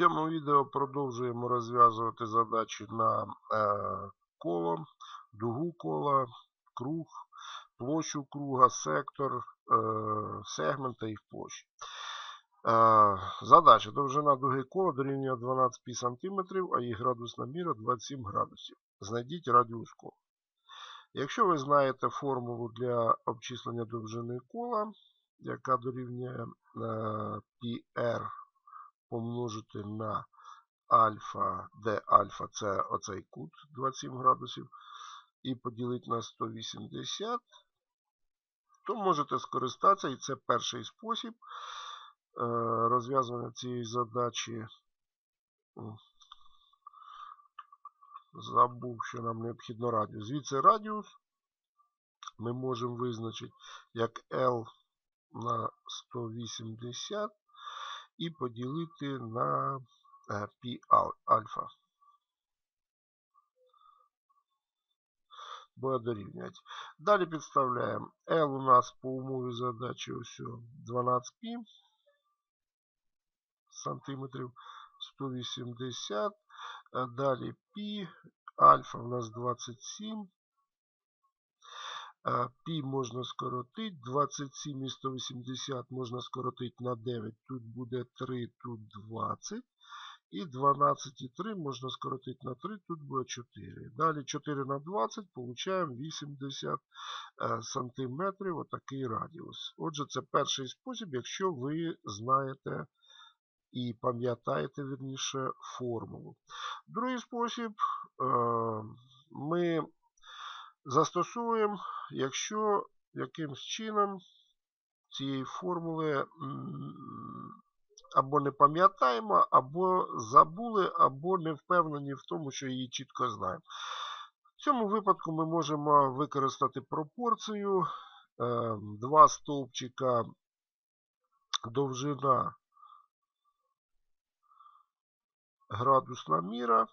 цьому відео продовжуємо розв'язувати задачі на е, коло, дугу кола, круг, площу круга, сектор, е, сегмент та їх площі. Е, задача. Довжина дуги кола дорівнює 12 см, а її градусна міра 27 градусів. Знайдіть радіус кола. Якщо ви знаєте формулу для обчислення довжини кола, яка дорівнює πr помножити на альфа, де альфа це оцей кут 27 градусів, і поділити на 180, то можете скористатися, і це перший спосіб е, розв'язування цієї задачі. Забув, що нам необхідно радіус. Звідси радіус ми можемо визначити як L на 180 і поділити на е, пі альфа. Буде дорівнювати. Далі підставляємо L у нас по умові задачі ось 12 π сантиметрів 180. Далі π, альфа у нас 27. Пі можна скоротити. 27 і 180 можна скоротити на 9. Тут буде 3, тут 20. І 12 і 3 можна скоротити на 3, тут буде 4. Далі 4 на 20 получаємо 80 сантиметрів отакий радіус. Отже, це перший спосіб, якщо ви знаєте і пам'ятаєте вірніше формулу. Другий спосіб ми застосуємо, якщо якимсь чином цієї формули або не пам'ятаємо, або забули, або не впевнені в тому, що її чітко знаємо. В цьому випадку ми можемо використати пропорцію. Е, два стовпчика довжина градусна міра,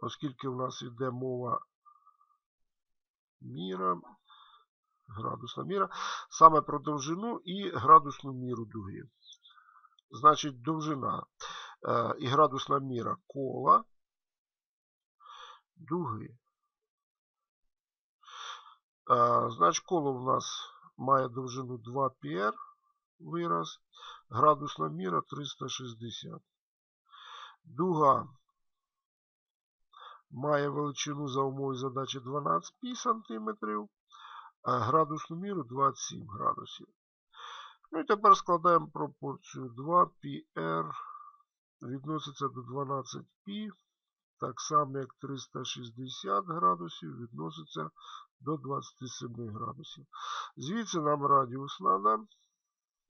оскільки в нас йде мова міра, градусна міра, саме про довжину і градусну міру дуги. Значить, довжина е, і градусна міра кола дуги. Е, значить, коло в нас має довжину 2 πr вираз, градусна міра 360. Дуга має величину за умовою задачі 12 пі сантиметрів, а градусну міру 27 градусів. Ну і тепер складаємо пропорцію 2πr відноситься до 12π, так само як 360 градусів відноситься до 27 градусів. Звідси нам радіус треба.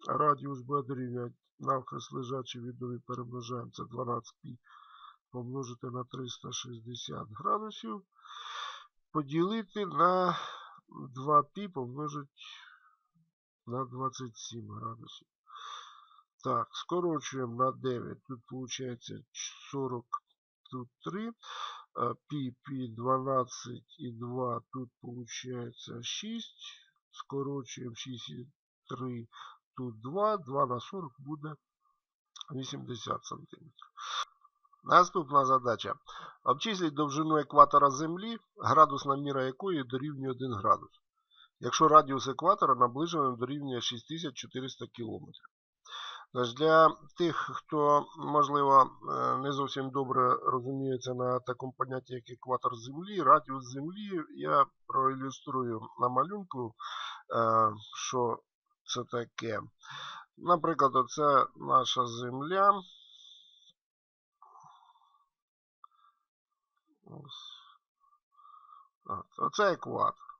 Радіус буде дорівнювати навхрест лежачі відомі перемножаємо, це 12π помножити на 360 градусів, поділити на 2π помножити на 27 градусів. Так, скорочуємо на 9. Тут виходить 40, тут 3. Пі, пі 12 і 2, тут виходить 6. Скорочуємо 6 і 3, тут 2. 2 на 40 буде 80 см. Наступна задача. Обчисліть довжину екватора Землі, градусна міра якої дорівнює 1 градус. Якщо радіус екватора наближений дорівнює 6400 км. Для тих, хто, можливо, е, не зовсім добре розуміється на такому понятті, як екватор Землі, радіус Землі, я проілюструю на малюнку, е, що це таке. Наприклад, оце наша Земля. Оце екватор.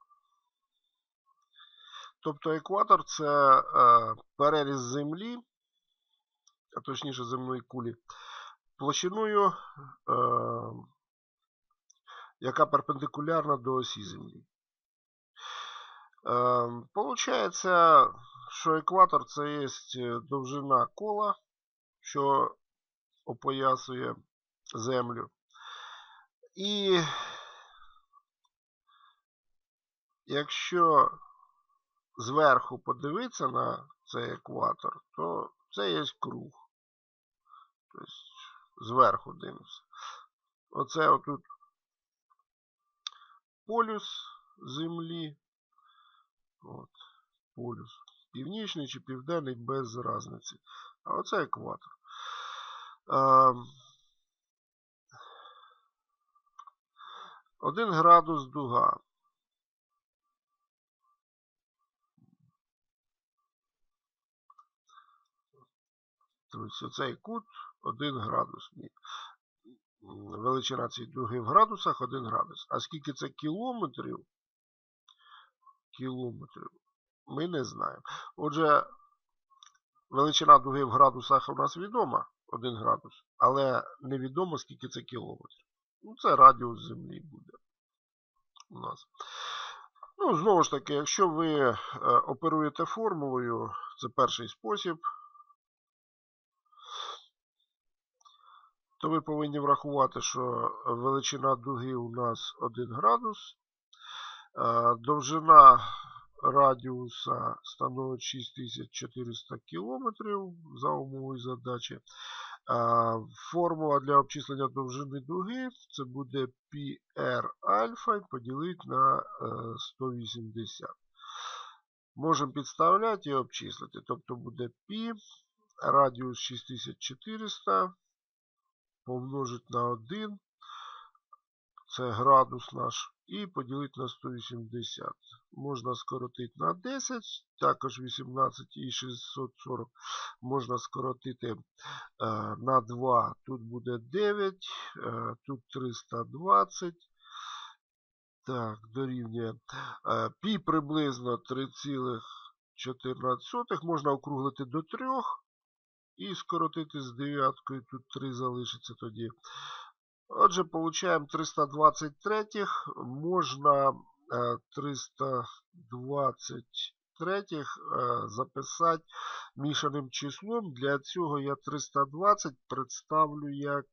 Тобто екватор це е, переріз землі, а точніше земної кулі, площиною, е, яка перпендикулярна до осі Землі. Е, Получається, що екватор це є довжина кола, що опоясує землю. І якщо зверху подивитися на цей екватор, то це є круг. Тобто зверху дивимося. Оце отут полюс Землі. От, полюс. Північний чи південний без різниці. А оце екватор. А, 1 градус дуга. Тобто цей кут 1 градус. Величина цієї дуги в градусах 1 градус. А скільки це кілометрів? Кілометрів. Ми не знаємо. Отже, величина дуги в градусах у нас відома 1 градус, але невідомо, скільки це кілометрів. Ну, це радіус Землі буде у нас. Ну, знову ж таки, якщо ви е, оперуєте формулою, це перший спосіб, то ви повинні врахувати, що величина дуги у нас 1 градус, е, довжина радіуса становить 6400 км за умовою задачі. Формула для обчислення довжини дуги це буде PR альфа поділити на 180. Е, Можемо підставляти і обчислити. Тобто буде π радіус 6400 помножить на 1. Це градус наш. І поділити на 180. Можна скоротити на 10, також 18 і 640 можна скоротити е, на 2. Тут буде 9, е, тут 320. Так, дорівнює. Е, пі приблизно 3,14. Можна округлити до 3 і скоротити з дев'яткою. Тут 3 залишиться тоді. Отже, получаємо 323. Можна 323 е, записати мішаним числом. Для цього я 320 представлю як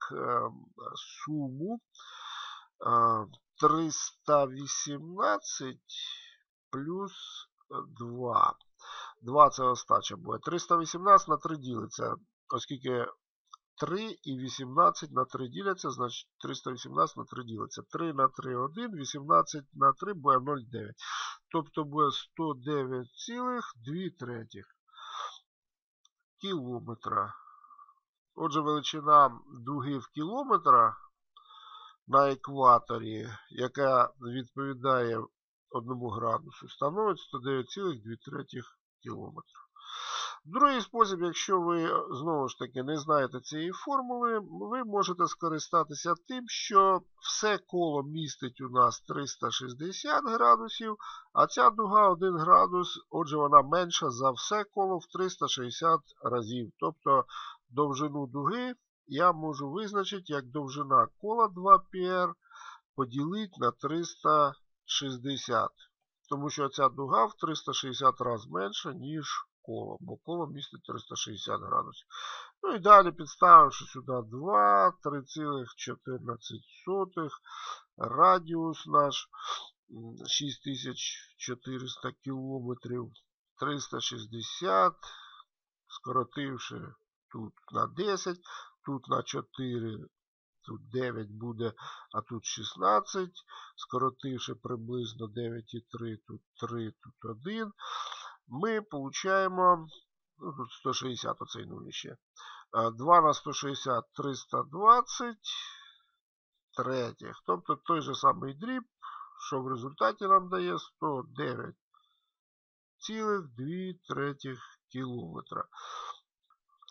суму 318 е, плюс 2. 2 це остача буде. 318 на 3 ділиться, оскільки 3 і 18 на 3 діляться, значить 318 на 3 ділиться. 3 на 3 1, 18 на 3 буде 0,9. Тобто буде 109,2 третіх кілометра. Отже, величина дуги в кілометрах на екваторі, яка відповідає 1 градусу, становить 109,2 кілометра. Другий спосіб, якщо ви знову ж таки не знаєте цієї формули, ви можете скористатися тим, що все коло містить у нас 360 градусів, а ця дуга 1 градус, отже, вона менша за все коло в 360 разів. Тобто довжину дуги я можу визначити як довжина кола 2πr поділити на 360. Тому що ця дуга в 360 разів менша, ніж бо коло містить 360 градусів. Ну і далі підставивши сюди 2, 3,14 радіус наш 6400 кілометрів, 360, скоротивши тут на 10, тут на 4. Тут 9 буде, а тут 16. Скоротивши приблизно 9,3, тут 3, тут 1 ми получаємо ну, тут 160 оцей нуль ще. 2 на 160 320 третіх. Тобто той же самий дріб, що в результаті нам дає 109,2 третіх кілометра.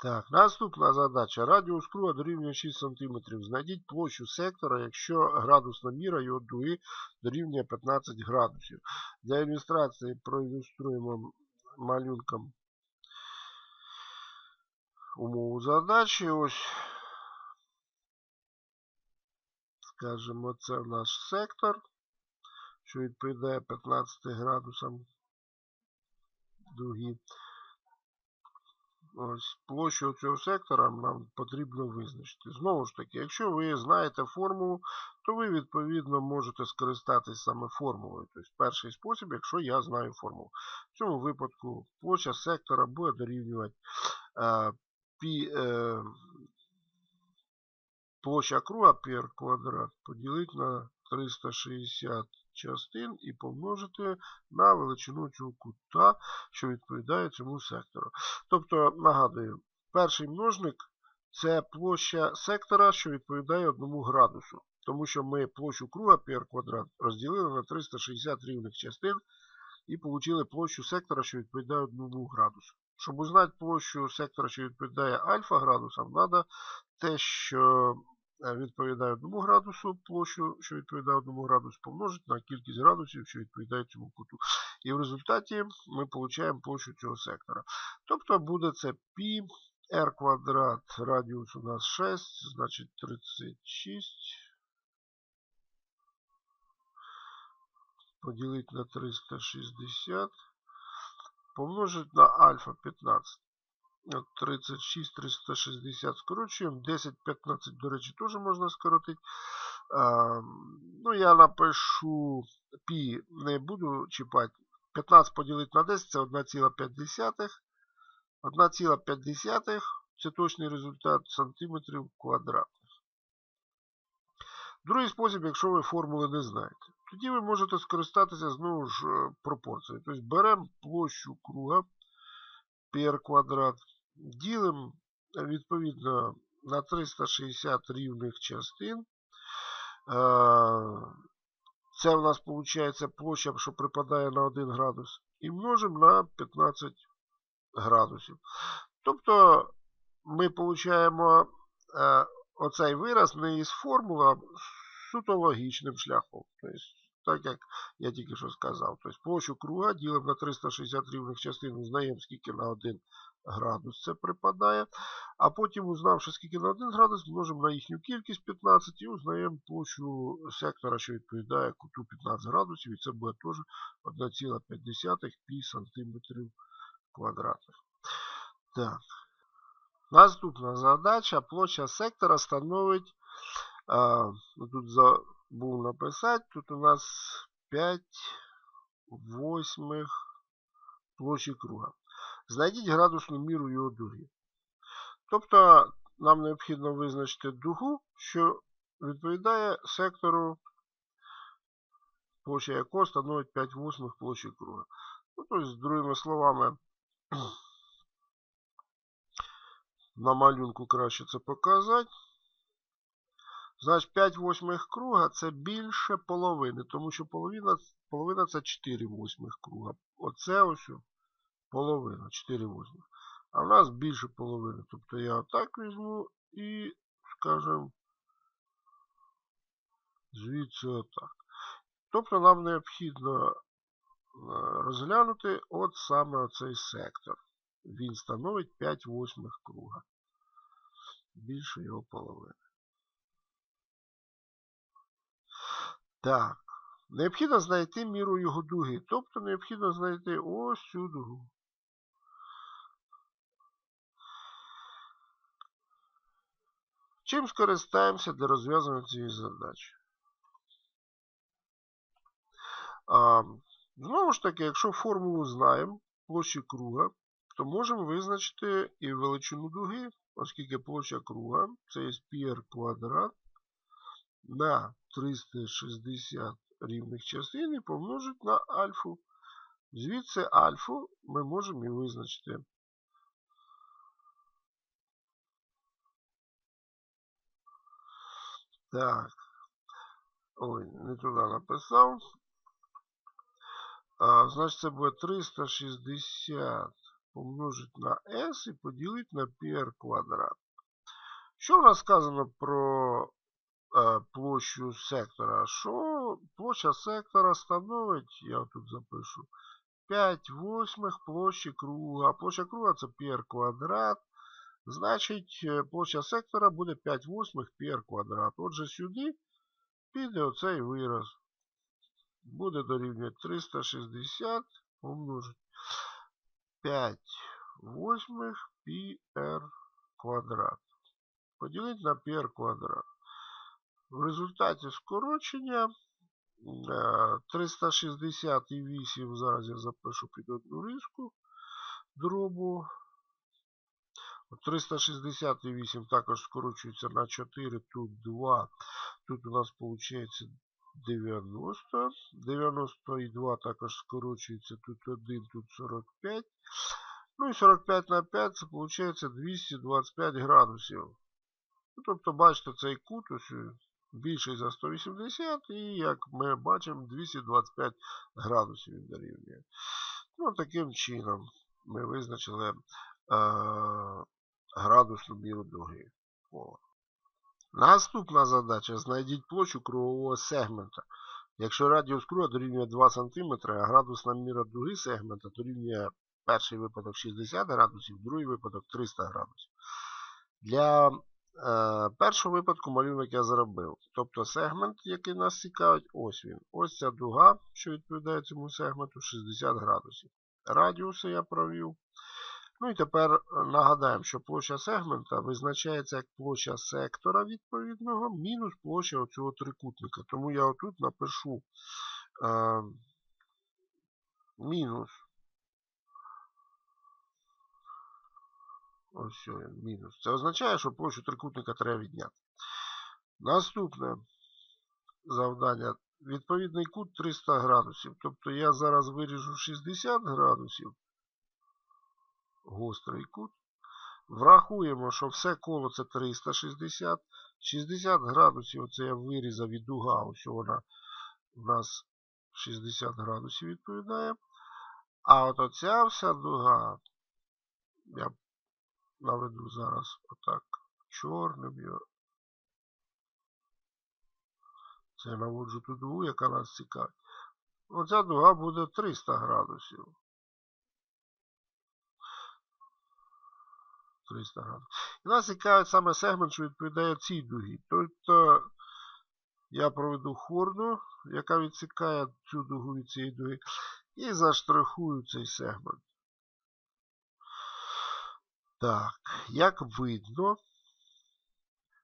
Так, наступна задача. Радіус круга дорівнює 6 см. Знайдіть площу сектора, якщо градусна міра його дуги дорівнює 15 градусів. Для ілюстрації проілюструємо малюнком умову задачі. Ось, скажімо, це наш сектор, що відповідає 15 градусам дуги. Ось площу цього сектора нам потрібно визначити. Знову ж таки, якщо ви знаєте формулу, то ви, відповідно, можете скористатись саме формулою. Тобто перший спосіб, якщо я знаю формулу. В цьому випадку площа сектора буде дорівнювати е, пі, е, площа круга πr квадрат поділити на 360 частин і помножити на величину цього кута, що відповідає цьому сектору. Тобто, нагадую, перший множник це площа сектора, що відповідає 1 градусу. Тому що ми площу круга πr квадрат розділили на 360 рівних частин і отримали площу сектора, що відповідає 1 градусу. Щоб узнати площу сектора, що відповідає альфа градусам, треба те, що відповідає 1 градусу, площу, що відповідає 1 градусу, помножити на кількість градусів, що відповідає цьому куту. І в результаті ми отримаємо площу цього сектора. Тобто буде це π r квадрат, радіус у нас 6, значить 36. Поділити на 360. Помножить на альфа 15. 36, 360 скорочуємо. 10, 15, до речі, теж можна скоротити. Ну, я напишу π, не буду чіпати. 15 поділити на 10 це 1,5. 1,5 це точний результат сантиметрів квадратних. Другий спосіб, якщо ви формули не знаєте. Тоді ви можете скористатися знову ж пропорцією. Тобто беремо площу круга πr квадрат, ділимо відповідно на 360 рівних частин. Це у нас виходить площа, що припадає на 1 градус. І множимо на 15 градусів. Тобто ми отримуємо оцей вираз не із формули, а суто логічним шляхом. Тобто, так як я тільки що сказав. Тобто площу круга ділимо на 360 рівних частин, узнаємо, скільки на 1 градус це припадає. А потім, узнавши, скільки на 1 градус, множимо на їхню кількість 15 і узнаємо площу сектора, що відповідає куту 15 градусів. І це буде теж 1,5 пі сантиметрів квадратних. Так. Наступна задача. Площа сектора становить. А, ну, тут забув написати. Тут у нас 5 восьмих площі круга. Знайдіть градусну міру його дуги. Тобто нам необхідно визначити дугу, що відповідає сектору, площа якого становить 5 восьмих площі круга. Ну, тобто, другими словами, на малюнку краще це показати. Значить, 5 восьмих круга це більше половини, тому що половина половина це 4 восьмих круга. Оце ось половина, 4 восьмих. А в нас більше половини. Тобто я отак візьму і, скажімо, звідси отак. Тобто нам необхідно розглянути от саме оцей сектор. Він становить 5 восьмих круга. Більше його половини. Так. Необхідно знайти міру його дуги. Тобто необхідно знайти ось цю дугу. Чим скористаємося для розв'язання цієї задачі? А, Знову ж таки, якщо формулу знаємо площі круга, то можемо визначити і величину дуги, оскільки площа круга це є πr квадрат на 360 рівних частин і помножити на альфу. Звідси альфу ми можемо і визначити. Так. Ой, не туди написав. А, Значить, це буде 360 помножити на s і поділити на πr квадрат. Що в нас сказано про е, площу сектора? Що площа сектора становить, я тут запишу, 5 восьмих площі круга. Площа круга це πr квадрат. Значить, е, площа сектора буде 5 восьмих пір квадрат. Отже, сюди піде оцей вираз. Буде дорівнювати 360 умножить 5 восьмих пір квадрат. Поділити на пір квадрат. В результаті скорочення е, 368, зараз я запишу під одну риску дробу. От 368 також скорочується на 4, тут 2. Тут у нас виходить 90. 92 також скорочується, тут 1, тут 45. Ну і 45 на 5 це виходить 225 градусів. Ну, тобто, бачите, цей кут ось більший за 180 і, як ми бачимо, 225 градусів він дорівнює. Ну, таким чином ми визначили е, градусну міру дуги кола. Наступна задача. Знайдіть площу кругового сегмента. Якщо радіус круга дорівнює 2 см, а градусна міра дуги сегмента дорівнює перший випадок 60 градусів, другий випадок 300 градусів. Для е, першого випадку малюнок я зробив. Тобто сегмент, який нас цікавить, ось він. Ось ця дуга, що відповідає цьому сегменту, 60 градусів. Радіуси я провів. Ну і тепер е, нагадаємо, що площа сегмента визначається як площа сектора відповідного мінус площа оцього трикутника. Тому я отут напишу е, мінус. Ось він, мінус. Це означає, що площу трикутника треба відняти. Наступне завдання. Відповідний кут 300 градусів. Тобто я зараз виріжу 60 градусів гострий кут. Врахуємо, що все коло це 360. 60 градусів це я вирізав від дуга, ось вона у нас 60 градусів відповідає. А от оця вся дуга, я наведу зараз отак чорним. Це я наводжу ту дугу, яка нас цікавить. Оця дуга буде 300 градусів. 300 градусів. І нас цікавить саме сегмент, що відповідає цій дугі. Тобто я проведу хорду, яка відсікає цю дугу від цієї дуги, і заштрихую цей сегмент. Так, як видно,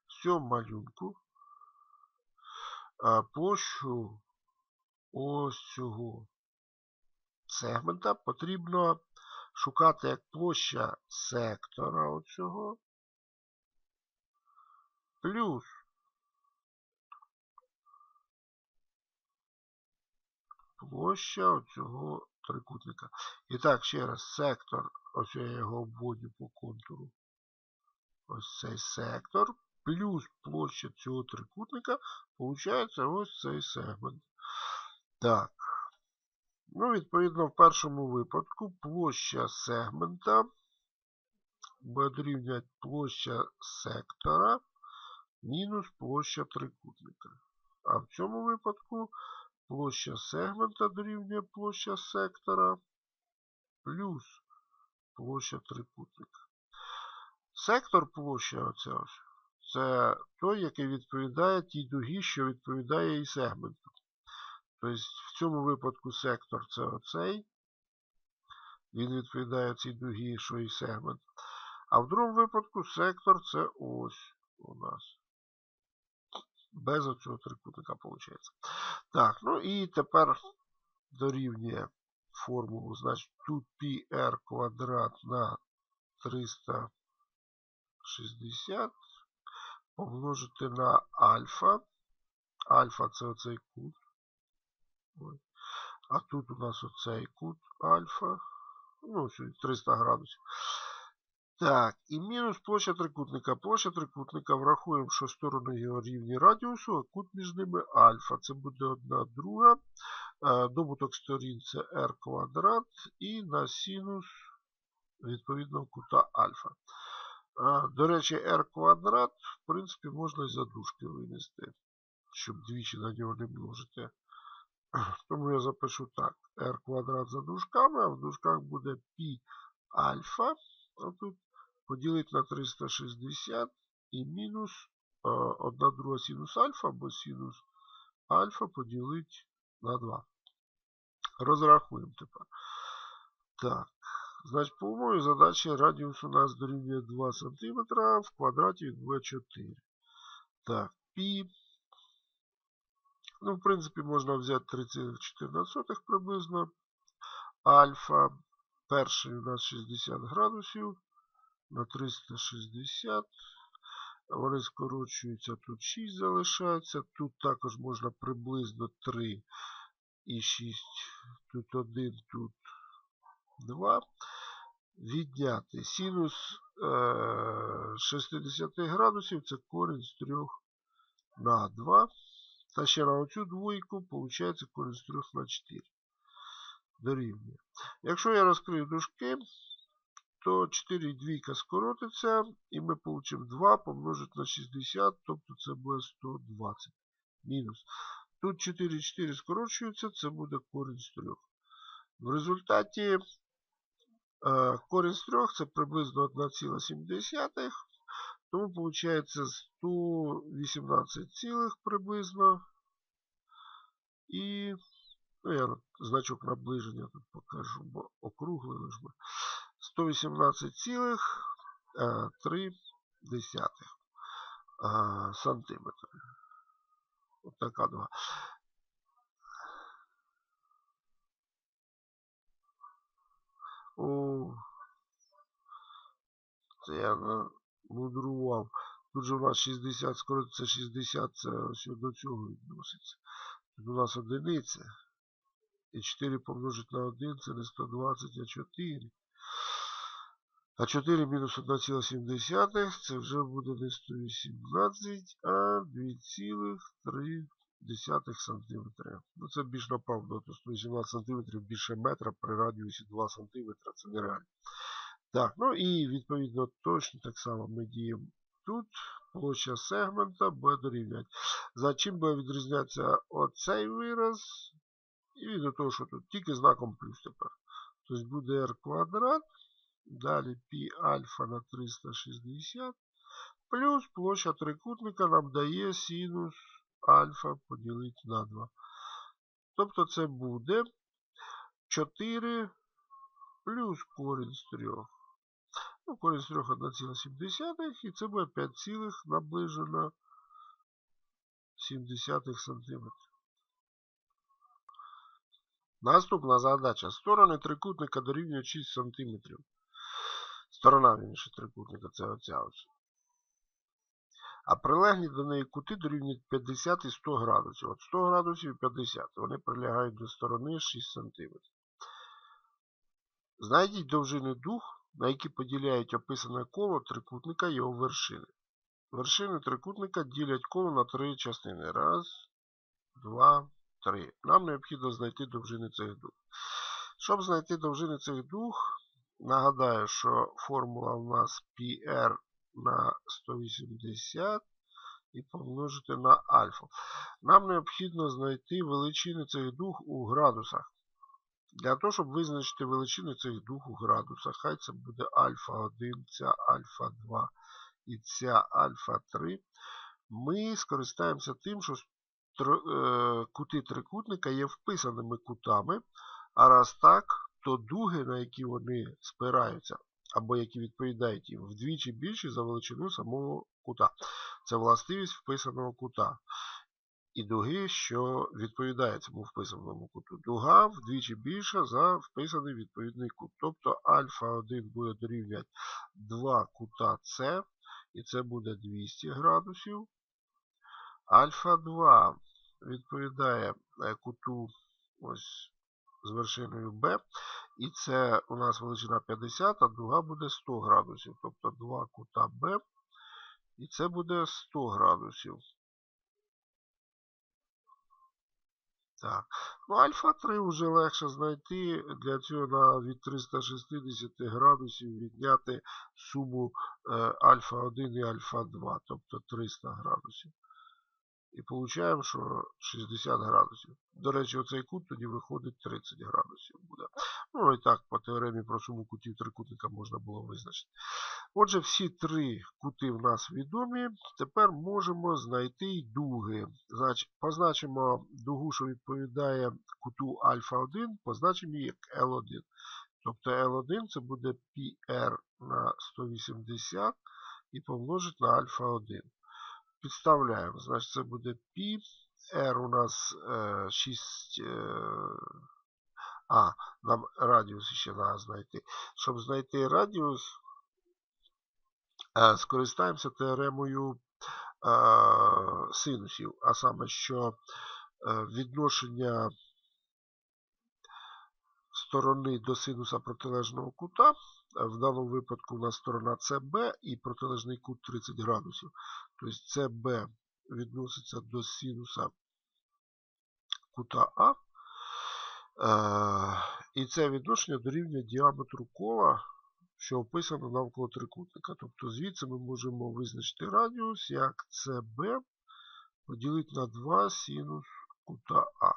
в цьому малюнку площу ось цього сегмента потрібно шукати як площа сектора оцього плюс площа оцього трикутника. І так, ще раз, сектор, ось я його обводю по контуру. Ось цей сектор, плюс площа цього трикутника, виходить ось цей сегмент. Так. Ну, відповідно, в першому випадку площа сегмента дорівнювати площа сектора мінус площа трикутника. А в цьому випадку площа сегмента дорівнює площа сектора плюс площа трикутника. Сектор площа оця це той, який відповідає тій дугі, що відповідає і сегменту. Тобто в цьому випадку сектор це оцей. Він відповідає цій дугі, що і сегмент. А в другому випадку сектор це ось у нас. Без оцього трикутника виходить. Так, ну і тепер дорівнює формулу. Значить, тут πr квадрат на 360 помножити на альфа. Альфа це оцей кут. А тут у нас оцей кут альфа. Ну, 300 градусів. Так, і мінус площа трикутника. Площа трикутника врахуємо, що сторони його рівні радіусу, а кут між ними альфа. Це буде одна друга. Добуток сторін це r квадрат і на синус відповідного кута альфа. До речі, r квадрат, в принципі, можна і за дужки винести, щоб двічі на нього не множити. Тому я запишу так. r квадрат за дужками, а в дужках буде π альфа. Тут поділити на 360 і мінус 1 друга синус альфа, або синус альфа поділити на 2. Розрахуємо тепер. Так. Значить, по умові задачі радіус у нас дорівнює 2 см, в квадраті від буде 4. Так, π Ну, в принципі, можна взяти 3,14 приблизно. Альфа. Перший у нас 60 градусів. на 360. Вони скорочуються, тут 6 залишається. Тут також можна приблизно 3 і 6. Тут 1, тут 2. Відняти синус е, 60 градусів це корінь з 3 на 2. На оцю двойку, виходить корінь з 3 на 4. Дорівнює. Якщо я розкрию дужки, то 4 і двійка скоротиться, і ми получимо 2 помножити на 60, тобто це буде 120. Мінус. Тут 4 і 4 скорочуються, це буде корінь з 3. В результаті е, корінь з 3 це приблизно 1,7. Тому виходить 118 цілих приблизно. І ну, я значок наближення тут покажу, бо округлили ж ми. 118,3 сантиметри. Ось така дуга. О, це я мудрував. Тут же у нас 60, скоро це 60, це ось до цього відноситься. Тут у нас одиниця. І 4 помножить на 1, це не 120, а 4. А 4 мінус 1,7 це вже буде не 118, а 2,3 см. Ну це більш направду, то 118 см більше метра при радіусі 2 см. Це нереально. Так, ну і відповідно точно так само ми діємо тут. Площа сегмента буде дорівнювати. За чим буде відрізнятися оцей вираз? І від того, що тут тільки знаком плюс тепер. Тобто буде r квадрат. Далі π альфа на 360. Плюс площа трикутника нам дає синус альфа поділити на 2. Тобто це буде 4 плюс корінь з 3. Ну, корінь з 3 1,7 і це буде 5, цілих наближено 70 см. Наступна задача. Сторони трикутника дорівнюють 6 см. Сторона вірніше трикутника це оця ось. А прилеглі до неї кути дорівнюють 50 і 100 градусів. От 100 градусів і 50. Вони прилягають до сторони 6 см. Знайдіть довжини дух, на які поділяють описане коло трикутника його вершини. Вершини трикутника ділять коло на три частини. Раз, два, три. Нам необхідно знайти довжини цих дух. Щоб знайти довжини цих дух, Нагадаю, що формула у нас PR на 180 і помножити на альфа. Нам необхідно знайти величини цих дух у градусах. Для того, щоб визначити величини цих дух у градусах, хай це буде альфа 1, ця альфа 2 і ця альфа 3, ми скористаємося тим, що е, кути трикутника є вписаними кутами, а раз так, то дуги, на які вони спираються, або які відповідають їм, вдвічі більші за величину самого кута. Це властивість вписаного кута. І дуги, що відповідає цьому вписаному куту. Дуга вдвічі більша за вписаний відповідний кут. Тобто альфа 1 буде дорівнювати 2 кута С, і це буде 200 градусів. Альфа 2 відповідає е, куту ось з вершиною B. І це у нас величина 50, а друга буде 100 градусів. Тобто 2 кута B. І це буде 100 градусів. Так. Ну, альфа 3 вже легше знайти. Для цього на від 360 градусів відняти суму е, альфа 1 і альфа 2, тобто 300 градусів. І получаємо, що 60 градусів. До речі, оцей кут тоді виходить 30 градусів буде. Ну і так, по теоремі про суму кутів трикутника можна було визначити. Отже, всі три кути в нас відомі. Тепер можемо знайти й дуги. Значить, Позначимо дугу, що відповідає куту альфа 1, позначимо її як L1. Тобто L1 це буде PR на 180 і помножить на альфа 1 підставляємо. Значить, це буде π. R у нас е, 6. Е, а, нам радіус ще треба знайти. Щоб знайти радіус, Е, Скористаємося теоремою е, синусів, а саме, що е, відношення сторони до синуса протилежного кута, е, в даному випадку у нас сторона CB і протилежний кут 30 градусів. Тобто CB відноситься до синуса кута А. Е, І це відношення дорівнює діаметру кола, що описано навколо трикутника. Тобто звідси ми можемо визначити радіус як CB поділити на 2 синус кута А.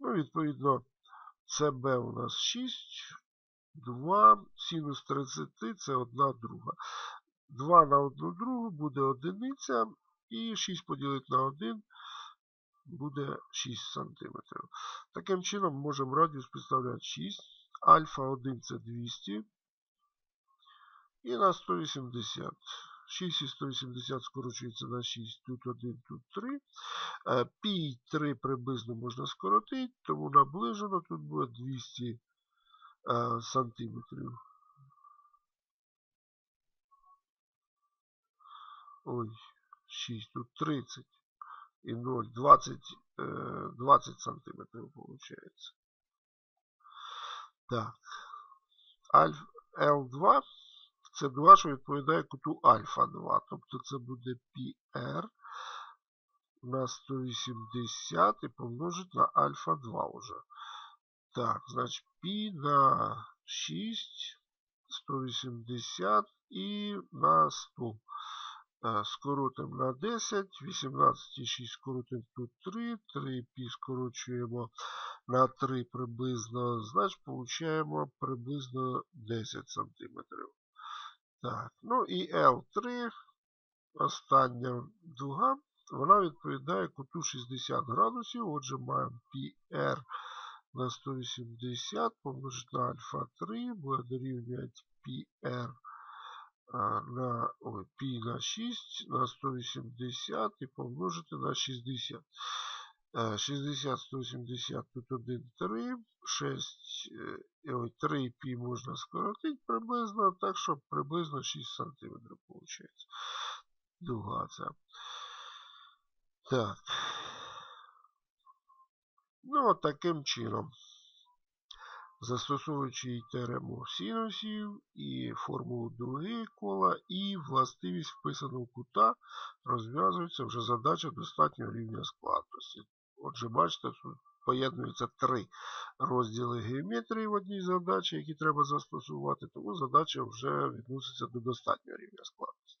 Ну, відповідно, CB у нас 6, 2, синус 30 це 1 друга. 2 на 1 другу буде одиниця, і 6 поділити на 1 буде 6 см. Таким чином можемо радіус представляти 6. Альфа 1 це 200. І на 180. 6 і 180 скорочується на 6. Тут 1, тут 3. Пі 3 приблизно можна скоротити, тому наближено тут буде 200 е, сантиметрів. Ой, 6, тут 30 і 0, 20, е, 20 сантиметрів виходить. Так. Альф L2 це 2, що відповідає куту альфа 2. Тобто це буде PR на 180 і помножить на альфа 2 уже. Так, значить π на 6, 180 і на 100. Е, Скоротимо на 10, 18 і 6 скоротимо тут 3, 3 пі скорочуємо на 3 приблизно, значить получаємо приблизно 10 см. Так, ну і L3, остання дуга, вона відповідає куту 60 градусів. Отже, маємо PR на 180 помножити на альфа 3, буде дорівнювати PR на ой, π на 6 на 180 і помножити на 60. 60, 180, тут 1, 3, 6, ой, 3 пі можна скоротити приблизно, так що приблизно 6 см виходить. Дуга ця. Так. Ну, таким чином. Застосовуючи і теорему синусів, і формулу дуги кола, і властивість вписаного кута, розв'язується вже задача достатнього рівня складності. Отже, бачите, тут поєднуються три розділи геометрії в одній задачі, які треба застосувати, тому задача вже відноситься до достатнього рівня складності.